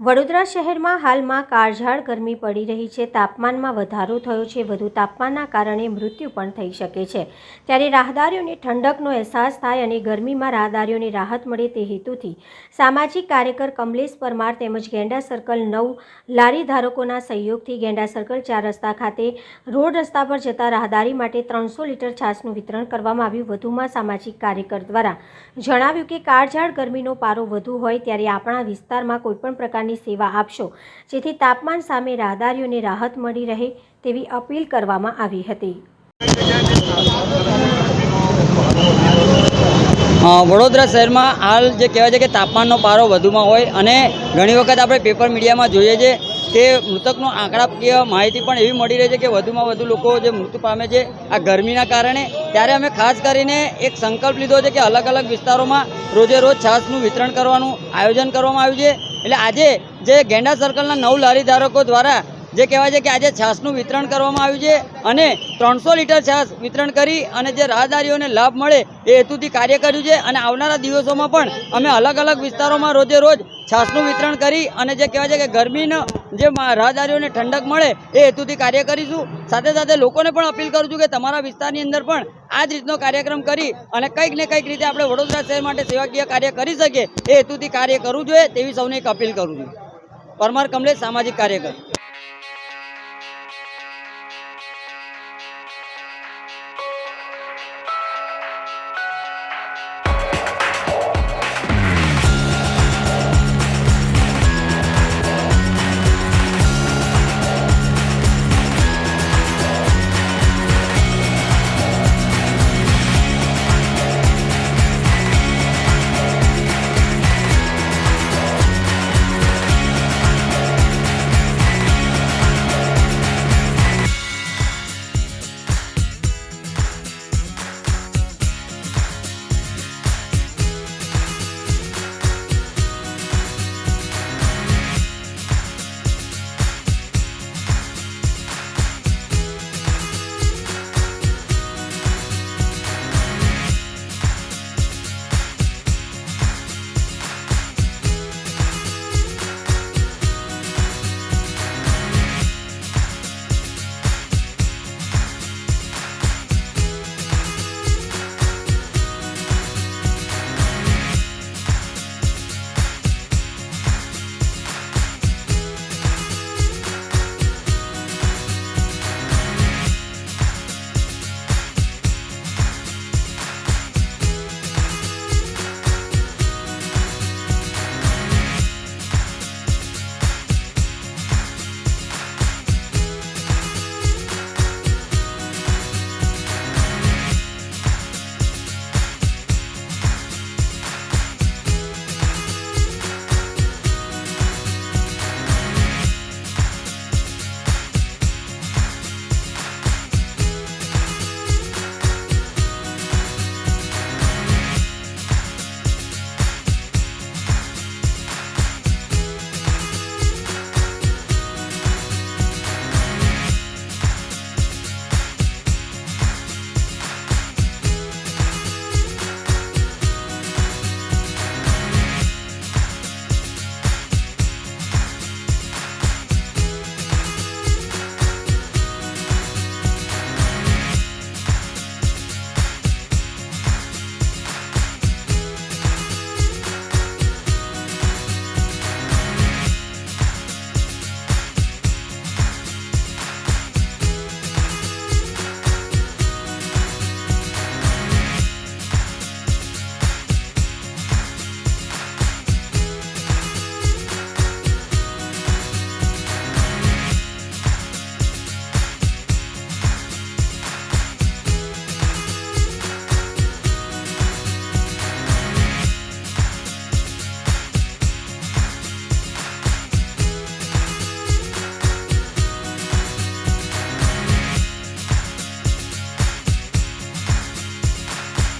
વડોદરા શહેરમાં હાલમાં કાળઝાળ ગરમી પડી રહી છે. તાપમાનમાં વધારો થયો છે. વધુ તાપમાનના કારણે મૃત્યુ પણ થઈ શકે છે. ત્યારે રાહદારીઓને ઠંડકનો અહેસાસ થાય અને ગરમીમાં રાહદારીઓને રાહત મળે તે હેતુથી સામાજિક કાર્યકર કમલેશ પરમાર તેમજ ગેંડા સર્કલ નવ લારી ધારકોના સહયોગથી ગેંડા સર્કલ ચાર રસ્તા ખાતે રોડ રસ્તા પર જતા રાહદારી માટે ત્રણસો લીટર છાસનું વિતરણ કરવામાં આવ્યું. વધુમાં સામાજિક કાર્યકર દ્વારા જણાવ્યું કે કાળઝાળ ગરમીનો પારો વધુ હોય ત્યારે આપણા વિસ્તારમાં કોઈપણ પ્રકારની સેવા આપશો. જેથી તાપમાન સામે રાહદારીઓને રાહત મળી રહે તેવી અપીલ કરવામાં આવી હતી. વડોદરા શહેરમાં હાલ જે કહેવાય છે કે તાપમાનનો પારો વધુમાં હોય અને ઘણી વખત આપણે પેપર મીડિયામાં જોઈએ છે કે મૃતકનો આંકડાકીય માહિતી પણ એવી મળી રહી છે કે વધુમાં વધુ લોકો જે મૃત્યુ પામે છે આ ગરમીના કારણે. ત્યારે અમે ખાસ કરીને એક સંકલ્પ લીધો છે કે અલગ અલગ વિસ્તારોમાં રોજે રોજ છાસનું વિતરણ કરવાનું આયોજન કરવામાં આવ્યું છે. એટલે આજે જે ગેંડા સર્કલના નવ લારી ધારકો દ્વારા જે કહેવાય છે કે આજે છાસનું વિતરણ કરવામાં આવ્યું છે અને ત્રણસો લીટર છાસ વિતરણ કરી અને જે રાહદારીઓને લાભ મળે એ હેતુથી કાર્ય કર્યું છે અને આવનારા દિવસોમાં પણ અમે અલગ અલગ વિસ્તારોમાં રોજે રોજ છાસનું વિતરણ કરી અને જે કહેવાય છે કે ગરમીનો જે રાહદારીઓને ઠંડક મળે એ હેતુથી કાર્ય કરીશું. સાથે સાથે લોકોને પણ અપીલ કરું છું કે તમારા વિસ્તારની અંદર પણ આ જ રીતનો કાર્યક્રમ કરી અને કંઈક ને કંઈક રીતે આપણે વડોદરા શહેર માટે સેવાકીય કાર્ય કરી શકીએ એ હેતુથી કાર્ય કરવું જોઈએ તેવી સૌને એક અપીલ કરું છું. પરમાર કમલેશ, સામાજિક કાર્યકર.